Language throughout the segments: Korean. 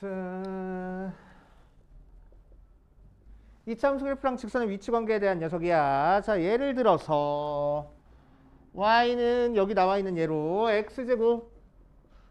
자, 이차함수 그래프랑 직선의 위치 관계에 대한 녀석이야. 자, 예를 들어서 y는 여기 나와 있는 예로 x제곱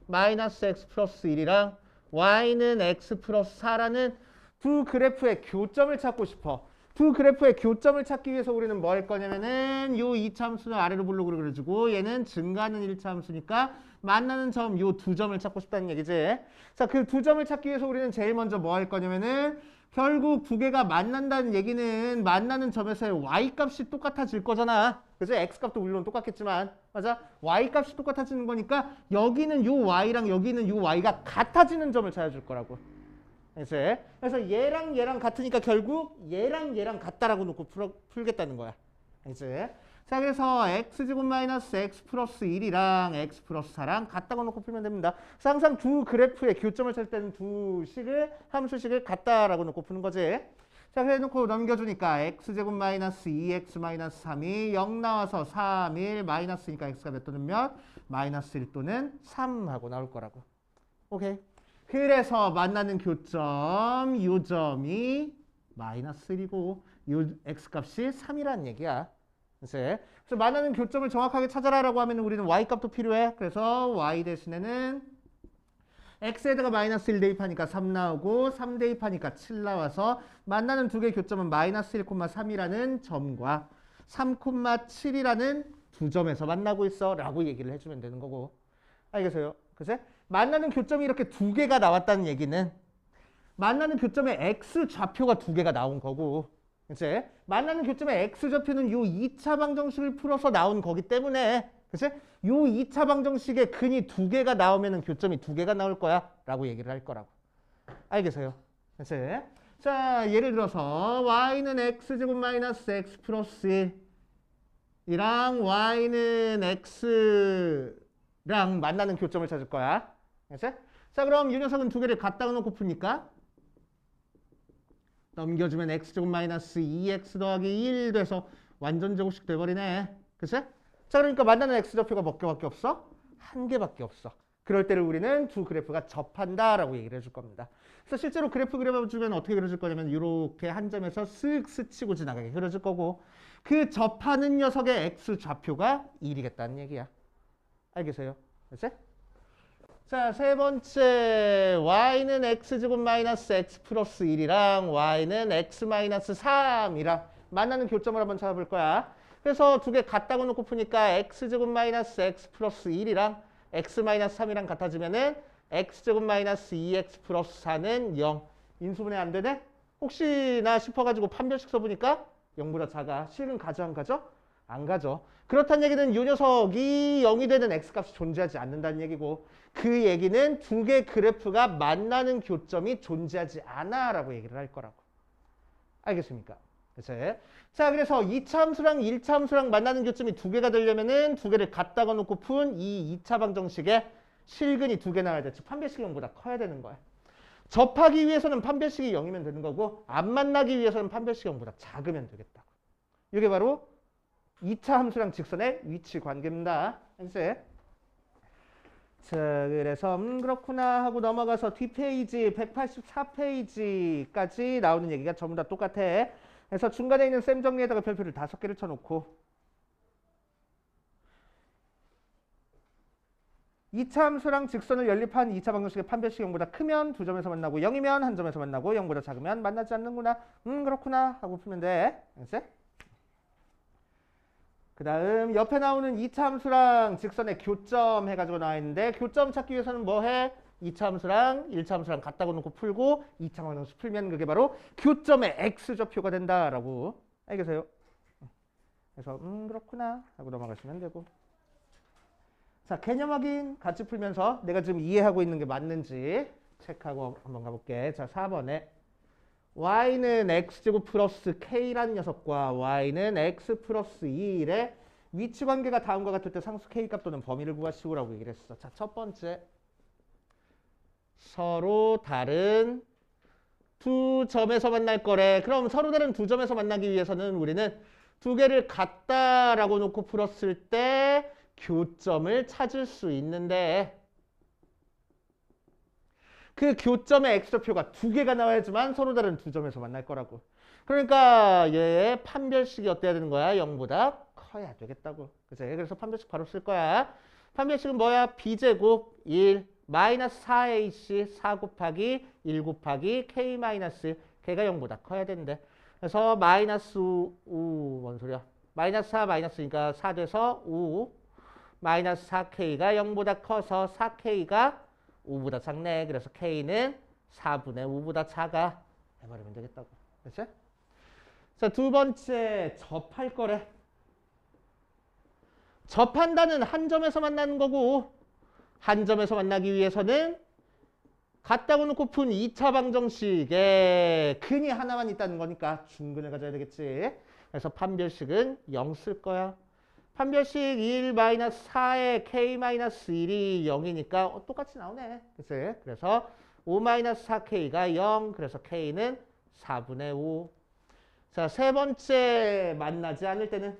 마이너스 x 플러스 1이랑 y는 x 플러스 4라는 두 그래프의 교점을 찾고 싶어. 두 그래프의 교점을 찾기 위해서 우리는 뭐 할 거냐면은 요 이차함수는 아래로 블록으로 그려주고 얘는 증가하는 일차함수니까 만나는 점 요 두 점을 찾고 싶다는 얘기지. 자, 그 두 점을 찾기 위해서 우리는 제일 먼저 뭐 할 거냐면은 결국 두 개가 만난다는 얘기는 만나는 점에서의 y 값이 똑같아질 거잖아. 그죠? x 값도 물론 똑같겠지만 맞아? y 값이 똑같아지는 거니까 여기는 요 y랑 여기는 요 y가 같아지는 점을 찾아줄 거라고. 이제 그래서 얘랑 얘랑 같으니까 결국 얘랑 얘랑 같다라고 놓고 풀어, 풀겠다는 거야. 이제 자 그래서 x제곱 마이너스 x 플러스 1이랑 x 플러스 4랑 같다고 놓고 풀면 됩니다. 그래서 항상 두 그래프의 교점을 찾을 때는 두 식을 함수식을 같다라고 놓고 푸는 거지. 자 그래 놓고 넘겨주니까 x제곱 마이너스 2x 마이너스 3이 0 나와서 3, 1 마이너스니까 x가 몇 또는 몇? 마이너스 1 또는 3 하고 나올 거라고. 오케이. 그래서 만나는 교점 요 점이 마이너스 1이고 요 x값이 3이라는 얘기야. 그래서 만나는 교점을 정확하게 찾아라라고 하면 우리는 y값도 필요해. 그래서 y 대신에는 x에다가 마이너스 1 대입하니까 3 나오고 3 대입하니까 7 나와서 만나는 두 개의 교점은 마이너스 1,3이라는 점과 3,7이라는 두 점에서 만나고 있어 라고 얘기를 해주면 되는 거고 알겠어요? 그래서 만나는 교점이 이렇게 두 개가 나왔다는 얘기는 만나는 교점에 x 좌표가 두 개가 나온 거고 이제 만나는 교점의 x 좌표는 요 2차 방정식을 풀어서 나온 거기 때문에 그치? 요 2차 방정식의 근이 두 개가 나오면은 교점이 두 개가 나올 거야 라고 얘기를 할 거라고 알겠어요? 그치? 자 예를 들어서 y는 x제곱 마이너스 x 플러스 1 이랑 y는 x랑 만나는 교점을 찾을 거야 그치? 자 그럼 이 녀석은 두 개를 갖다 놓고 푸니까 넘겨주면 x제곱 마이너스 2x 더하기 1 돼서 완전 제곱식 돼버리네. 그치? 자 그러니까 만나는 x좌표가 몇 개밖에 없어? 한 개밖에 없어. 그럴 때를 우리는 두 그래프가 접한다라고 얘기를 해줄 겁니다. 그래서 실제로 그래프 그려주면 어떻게 그려줄 거냐면 이렇게 한 점에서 쓱 스치고 지나가게 그려줄 거고 그 접하는 녀석의 x좌표가 1이겠다는 얘기야. 알겠어요? 그치? 자, 세 번째 y는 x제곱 마이너스 x 플러스 1이랑 y는 x 마이너스 3이랑 만나는 교점을 한번 찾아볼 거야. 그래서 두 개 같다고 놓고 푸니까 x제곱 마이너스 x 플러스 1이랑 x 마이너스 3이랑 같아지면은 x제곱 마이너스 2x 플러스 4는 0. 인수분해 안 되네? 혹시나 싶어가지고 판별식 써보니까 0보다 작아. 실은 가져 안 가져? 안 가죠. 그렇다는 얘기는 이 녀석이 0이 되는 x값이 존재하지 않는다는 얘기고 그 얘기는 두 개 그래프가 만나는 교점이 존재하지 않아 라고 얘기를 할 거라고. 알겠습니까? 자 그래서 2차 함수랑 1차 함수랑 만나는 교점이 두 개가 되려면은 두 개를 갖다가 놓고 푼 이 2차 방정식에 실근이 두 개 나와야 돼. 즉 판별식이 0보다 커야 되는 거야. 접하기 위해서는 판별식이 0이면 되는 거고 안 만나기 위해서는 판별식이 0보다 작으면 되겠다고. 이게 바로 2차 함수랑 직선의 위치 관계입니다. 알겠어요? 자, 그래서 음 그렇구나 하고 넘어가서 뒷페이지 184페이지까지 나오는 얘기가 전부 다 똑같아. 그래서 중간에 있는 셈 정리에다가 별표를 다섯 개를 쳐놓고 2차 함수랑 직선을 연립한 2차 방정식의 판별식 0보다 크면 두 점에서 만나고 0이면 한 점에서 만나고 0보다 작으면 만나지 않는구나. 음 그렇구나 하고 풀면 돼. 알겠어요? 그 다음 옆에 나오는 2차 함수랑 직선의 교점 해가지고 나와 있는데 교점 찾기 위해서는 뭐 해? 2차 함수랑 1차 함수랑 같다고 놓고 풀고 2차 함수 풀면 그게 바로 교점의 x좌표가 된다라고 알겠어요? 그래서 음 그렇구나 하고 넘어가시면 되고 자 개념 확인 같이 풀면서 내가 지금 이해하고 있는 게 맞는지 체크하고 한번 가볼게 자 4번에 y는 x제곱 플러스 k라는 녀석과 y는 x 플러스 2의 위치 관계가 다음과 같을 때 상수 k 값 또는 범위를 구하시오라고 얘기를 했어. 자, 첫 번째. 서로 다른 두 점에서 만날 거래. 그럼 서로 다른 두 점에서 만나기 위해서는 우리는 두 개를 같다라고 놓고 풀었을 때 교점을 찾을 수 있는데 그 교점의 x표가 두 개가 나와야지만 서로 다른 두 점에서 만날 거라고. 그러니까 얘의 판별식이 어때야 되는 거야? 0보다 커야 되겠다고. 그치? 그래서 판별식 바로 쓸 거야. 판별식은 뭐야? b제곱 1 마이너스 4ac 4 곱하기 1 곱하기 k 마이너스 1 걔가 0보다 커야 되는데 그래서 마이너스 5, 뭔 소리야? 마이너스 4 마이너스니까 4 돼서 5 마이너스 4k가 0보다 커서 4k가 5보다 작네. 그래서 k는 4분의 5보다 작아. 해버리면 되겠다고. 그렇지? 자, 두 번째 접할 거래. 접한다는 한 점에서 만나는 거고 한 점에서 만나기 위해서는 같다고 놓고 푼 2차 방정식에 근이 하나만 있다는 거니까 중근을 가져야 되겠지. 그래서 판별식은 0 쓸 거야. 판별식 1-4에 k-1이 0이니까 어, 똑같이 나오네. 그치? 그래서 5-4k가 0. 그래서 k는 4분의 5. 자, 세 번째 만나지 않을 때는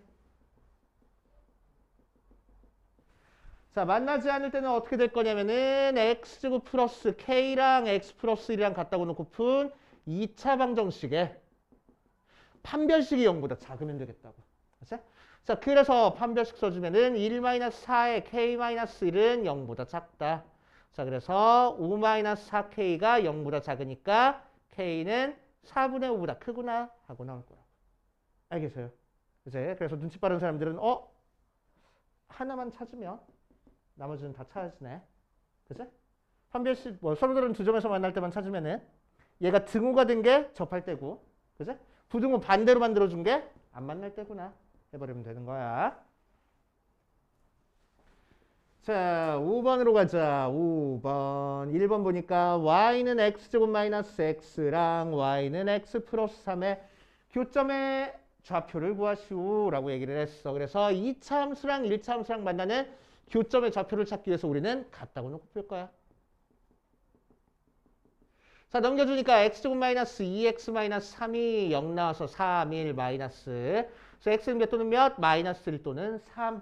자, 만나지 않을 때는 어떻게 될 거냐면은 x제곱 플러스 k랑 x 플러스 1이랑 같다고 놓고 푼 2차 방정식에 판별식이 0보다 작으면 되겠다고. 그치? 자, 그래서 판별식 써주면은 1-4의 k-1은 0보다 작다. 자, 그래서 5-4k가 0보다 작으니까 k는 4분의 5보다 크구나 하고 나올 거야. 알겠어요? 그치? 그래서 눈치 빠른 사람들은 어? 하나만 찾으면 나머지는 다 찾아지네. 그치? 판별식, 뭐 서로들은 두 점에서 만날 때만 찾으면은 얘가 등호가 된 게 접할 때고, 그치? 부등호 반대로 만들어준 게 안 만날 때구나. 해버리면 되는 거야. 자, 5번으로 가자. 5번. 1번 보니까 y는 x제곱 마이너스 x랑 y는 x 플러스 3의 교점의 좌표를 구하시오 라고 얘기를 했어. 그래서 2차 함수랑 1차 함수랑 만나는 교점의 좌표를 찾기 위해서 우리는 같다고 놓고 풀 거야. 자 넘겨주니까 x제곱 마이너스 2x 마이너스 3이 0 나와서 3, 1 마이너스 그래서 x는 몇 또는 몇? 마이너스 1 또는 3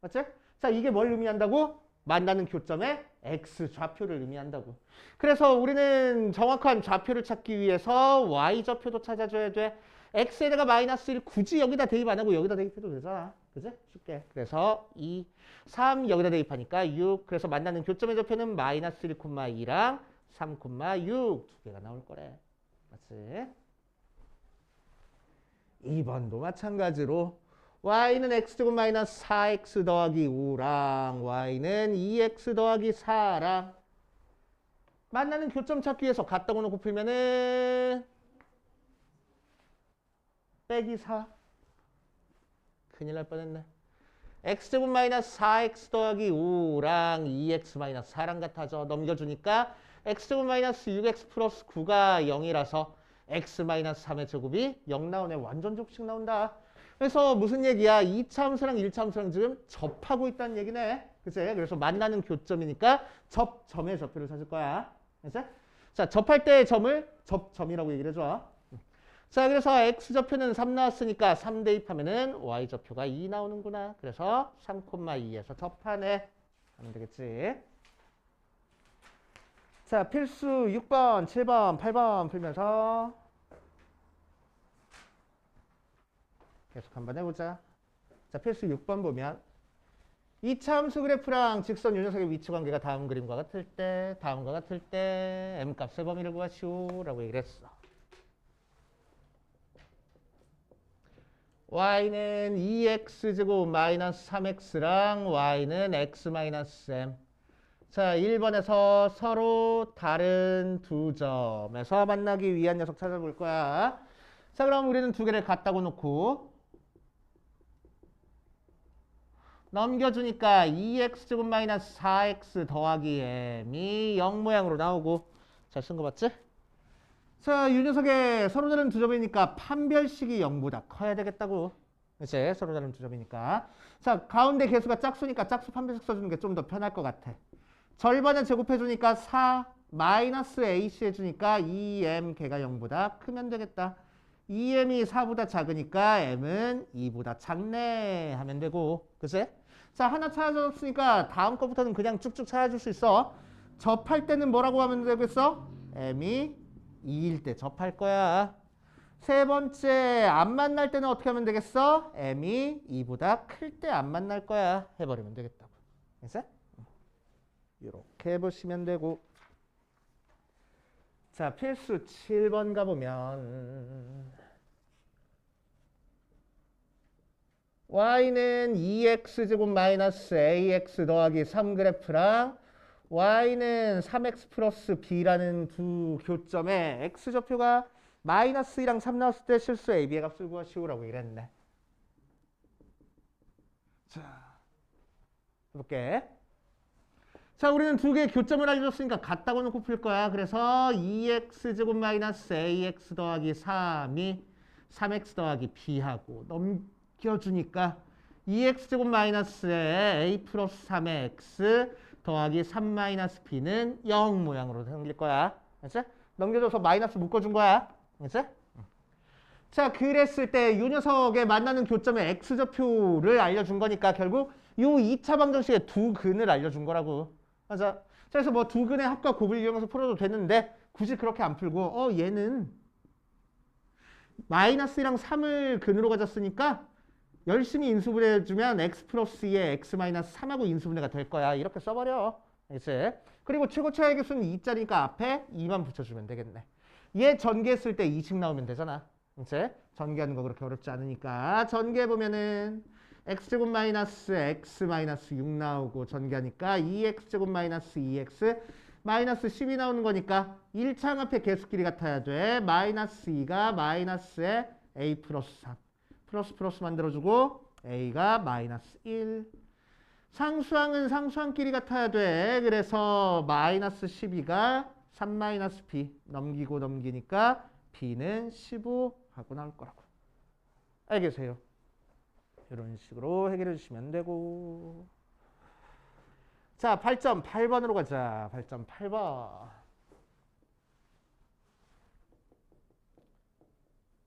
맞지? 자 이게 뭘 의미한다고? 만나는 교점의 x 좌표를 의미한다고 그래서 우리는 정확한 좌표를 찾기 위해서 y 좌표도 찾아줘야 돼 x에다가 마이너스 1 굳이 여기다 대입 안 하고 여기다 대입해도 되잖아 그지? 쉽게 그래서 2, 3 여기다 대입하니까 6 그래서 만나는 교점의 좌표는 마이너스 1, 2랑 3,6 두 개가 나올 거래. 맞지? 2번도 마찬가지로 y는 x제곱 마이너스 4x 더하기 5랑 y는 2x 더하기 4랑 만나는 교점 찾기 위해서 같다고 놓고 풀면은 빼기 4 큰일 날 뻔했네. x제곱 마이너스 4x 더하기 5랑 2x 마이너스 4랑 같아져 넘겨주니까 x제곱 마이너스 6x 플러스 9가 0이라서 x 마이너스 3의 제곱이 0 나오네. 완전 족식 나온다. 그래서 무슨 얘기야? 2차 함수랑 1차 함수랑 지금 접하고 있다는 얘기네. 그치? 그래서 만나는 교점이니까 접 점의 좌표를 찾을 거야. 그치? 자, 접할 때의 점을 접 점이라고 얘기를 해줘. 자, 그래서 x좌표는 3 나왔으니까 3 대입하면은 y좌표가 2 나오는구나. 그래서 3,2에서 접하네. 하면 되겠지. 자, 필수 6번, 7번, 8번 풀면서 계속 한번 해보자. 자, 필수 6번 보면 이차 함수 그래프랑 직선 요 녀석의 위치 관계가 다음 그림과 같을 때, 다음과 같을 때 m 값의 범위를 구하시오 라고 얘기를 했어. y는 2x제곱 마이너스 3x랑 y는 x 마이너스 m 자, 1번에서 서로 다른 두 점에서 만나기 위한 녀석 찾아볼 거야. 자, 그럼 우리는 두 개를 갖다고 놓고 넘겨주니까 2x제곱 마이너스 4x 더하기 m이 0 모양으로 나오고 잘 쓴거 맞지? 자, 이 녀석의 서로 다른 두 점이니까 판별식이 0보다 커야 되겠다고. 그치? 서로 다른 두 점이니까. 자, 가운데 개수가 짝수니까 짝수 판별식 써주는 게 좀 더 편할 것 같아. 절반을 제곱해주니까 4 마이너스 AC 해주니까 2m 개가 0보다 크면 되겠다. 2m이 4보다 작으니까 m은 2보다 작네 하면 되고 그치? 자 하나 찾아줬으니까 다음 거부터는 그냥 쭉쭉 찾아줄 수 있어. 접할 때는 뭐라고 하면 되겠어? m이 2일 때 접할 거야. 세 번째 안 만날 때는 어떻게 하면 되겠어? m이 2보다 클 때 안 만날 거야. 해버리면 되겠다고. 됐어? 이렇게 해보시면 되고 자 필수 7번 가보면 y는 2x제곱 마이너스 ax 더하기 3 그래프랑 y는 3x 플러스 b라는 두 교점에 x좌표가 마이너스 2랑 3 나왔을 때 실수 ab의 값을 구하시오라고 이랬네. 자, 해볼게. 자, 우리는 두 개의 교점을 알려줬으니까 같다고 놓고 풀 거야. 그래서 2x제곱 마이너스 ax 더하기 3이 3x 더하기 b하고 넘겨주니까 2x제곱 마이너스에 a 플러스 3의 x 더하기 3 마이너스 b는 0 모양으로 생길 거야. 알았지? 넘겨줘서 마이너스 묶어준 거야. 알았지? 자, 그랬을 때 이 녀석에 만나는 교점의 x좌표를 알려준 거니까 결국 이 2차 방정식의 두 근을 알려준 거라고. 맞아. 자, 그래서 뭐 두 근의 합과 곱을 이용해서 풀어도 되는데 굳이 그렇게 안 풀고 어 얘는 마이너스랑 3을 근으로 가졌으니까 열심히 인수분해해주면 x 플러스 2의 x 마이너스 3하고 인수분해가 될 거야. 이렇게 써버려. 알겠지? 그리고 최고 최하의 개수는 2짜리니까 앞에 2만 붙여주면 되겠네. 얘 전개했을 때 2씩 나오면 되잖아. 이제 전개하는 거 그렇게 어렵지 않으니까 전개해 보면은 x제곱 마이너스 x 마이너스 6 나오고 전개하니까 2x제곱 마이너스 2x 마이너스 10이 나오는 거니까 1창 앞에 개수끼리 같아야 돼. 마이너스 2가 마이너스에 a 플러스 3 플러스 플러스 만들어주고 a가 마이너스 1 상수항은 상수항끼리 같아야 돼. 그래서 마이너스 12가 3 마이너스 b 넘기고 넘기니까 b는 15 하고 나올 거라고. 알겠어요? 이런 식으로 해결해 주시면 되고. 자, 8.8번으로 가자. 8.8번.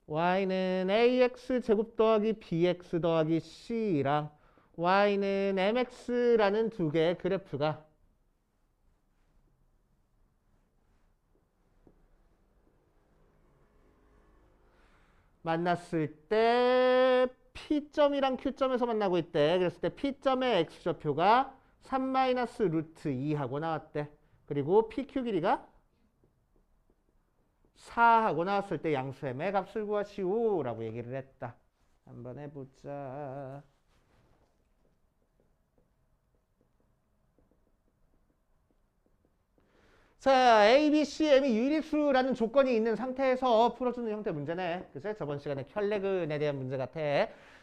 y는 ax 제곱 더하기 bx 더하기 c랑 y는 mx라는 두 개의 그래프가 만났을 때 P점이랑 Q점에서 만나고 있대. 그랬을 때 P점의 X좌표가 3 마이너스 루트 2하고 나왔대. 그리고 PQ 길이가 4하고 나왔을 때 양수의 값을 구하시오 라고 얘기를 했다. 한번 해보자. 자, A, B, C, M이 유리수라는 조건이 있는 상태에서 풀어주는 형태 문제네. 그죠? 저번 시간에 혈레근에 대한 문제 같아.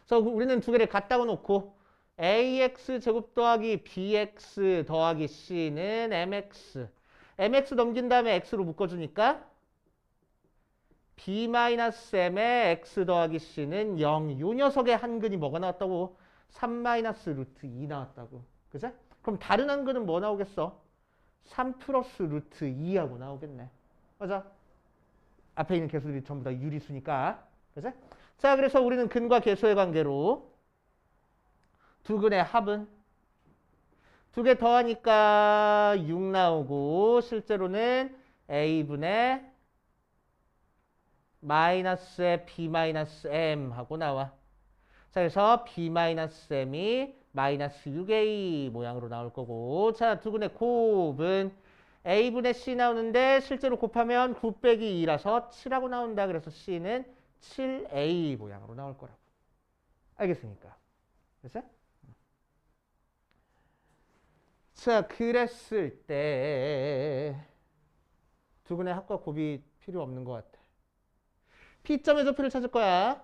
그래서 우리는 두 개를 갖다가 놓고 AX 제곱 더하기 BX 더하기 C는 MX. MX 넘긴 다음에 X로 묶어주니까 B-M의 X 더하기 C는 0. 요 녀석의 한근이 뭐가 나왔다고? 3 마이너스 루트 2 나왔다고. 그죠? 그럼 다른 한근은 뭐 나오겠어? 3 플러스 루트 2하고 나오겠네. 맞아? 앞에 있는 개수들이 전부 다 유리수니까. 그죠? 자, 그래서 우리는 근과 개수의 관계로 두 근의 합은 두 개 더하니까 6 나오고 실제로는 a분의 마이너스의 b 마이너스 m 하고 나와. 자, 그래서 b 마이너스 m이 마이너스 6a 모양으로 나올 거고 자 두 근의 곱은 a분의 c 나오는데 실제로 곱하면 9 빼기 2라서 7하고 나온다 그래서 c는 7a 모양으로 나올 거라고 알겠습니까? 됐어요? 자 그랬을 때 두근의 합과 곱이 필요 없는 것 같아 P점의 좌표를 찾을 거야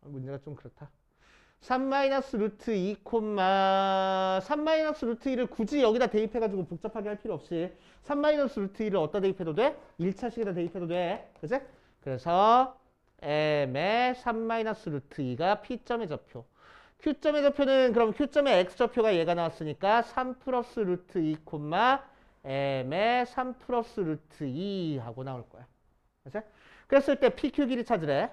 문제가 좀 그렇다 3 마이너스 루트 2 콤마 3 마이너스 루트 2를 굳이 여기다 대입해가지고 복잡하게 할 필요 없이 3 마이너스 루트 2를 어디다 대입해도 돼? 1차식에다 대입해도 돼. 그치? 그래서 m의 3 마이너스 루트 2가 P점의 좌표. Q점의 좌표는 그럼 Q점의 X좌표가 얘가 나왔으니까 3 플러스 루트 2 콤마 m의 3 플러스 루트 2 하고 나올 거야. 그치? 그랬을 때 PQ 길이 찾으래.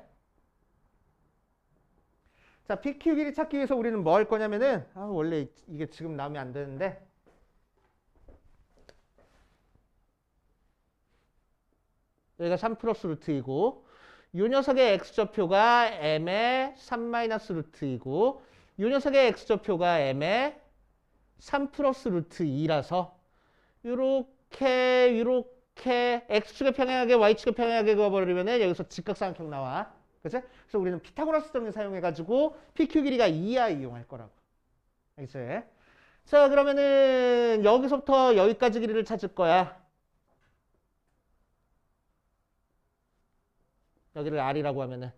자, PQ 길이 찾기 위해서 우리는 뭐 할 거냐면은 아, 원래 이게 지금 나오면 안 되는데 여기가 3 플러스 루트이고 요 녀석의 x좌표가 m의 3 마이너스 루트이고 요 녀석의 x좌표가 m의 3 플러스 루트 2라서 요렇게 요렇게 x축의 평행하게 y축의 평행하게 그어버리면 은 여기서 직각삼각형 나와 그치? 그래서 우리는 피타고라스 정리 사용해가지고 PQ 길이가 2야 이용할 거라고 알겠지? 자 그러면은 여기서부터 여기까지 길이를 찾을 거야 여기를 R이라고 하면은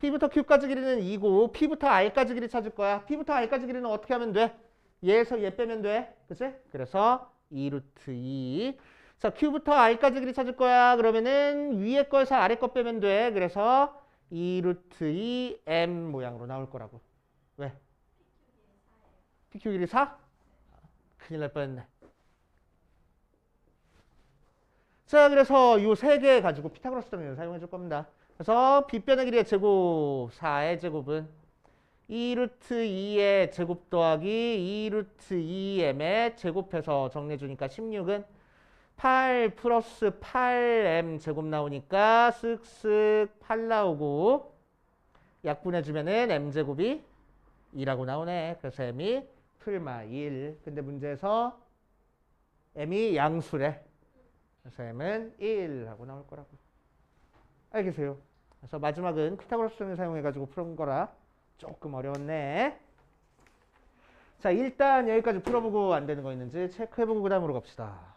P부터 Q까지 길이는 2고 P부터 R까지 길이 찾을 거야. P부터 R까지 길이는 어떻게 하면 돼? 얘에서 얘 빼면 돼. 그치? 그래서 2루트 2. 자, Q부터 R까지 길이 찾을 거야. 그러면은 위에 거에서 아래 거 빼면 돼. 그래서 2루트 2 M 모양으로 나올 거라고. 왜? PQ 길이 4? 큰일 날 뻔했네. 자, 그래서 이 세 개 가지고 피타고라스 정리를 사용해 줄 겁니다. 그래서 빗변의 길이의 제곱 4의 제곱은 2루트 2의 제곱 더하기 2루트 2m의 제곱해서 정리해 주니까 16은 8 플러스 8m 제곱 나오니까 쓱쓱 8 나오고 약분해 주면은 m제곱이 2라고 나오네. 그래서 m이 풀마 1. 근데 문제에서 m이 양수래. 그래서 m은 1 하고 나올 거라고. 알겠어요? 그래서 마지막은 피타고라스 정리 사용해가지고 푸는 거라 조금 어려웠네. 자, 일단 여기까지 풀어보고 안 되는 거 있는지 체크해보고 그 다음으로 갑시다.